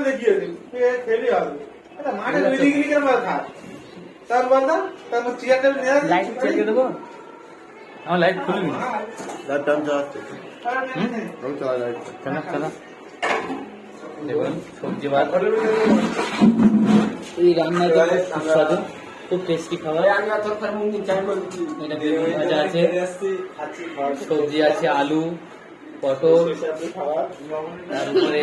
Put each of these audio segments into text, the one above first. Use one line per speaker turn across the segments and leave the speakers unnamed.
সকাল দেখিয়েছি খেলি হবে আচ্ছা মাঠে দুই ডিগ্রি কেন খায়? তার বলতা তারপর চেয়ার টেবিল নিয়ে
লাইট চালিয়ে দেবো? আমার লাইট খুলবি
লাইট টান চালাচ্ছে আমি চালাই লাইট
চালা চালা দেখুন সবজি ভাত এই রান্নাটা খুব সুস্বাদু খুব টেস্টি খাবার। ভাজা আছে। সবজি আছে আলু পটল তার উপরে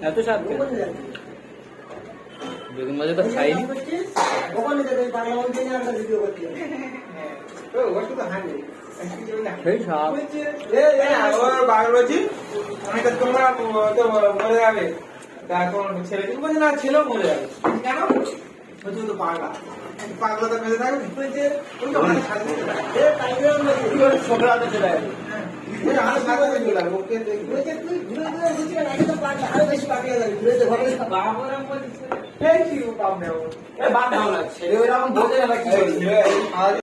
এত স্বাদ বেগুন ভাজা তো খাইনি সেই স্বাদ
বায়োলজি তোমরা মরে যাবে এখন ছেলে কিন্তু বলছে না ছেলেও মরে যাবে কেন বলছে তো পাগলা পাগলা তো থাকবে বলছে ওই তো চলে যাবে।
না ছেলে ওইরকম বলতে যাবে কি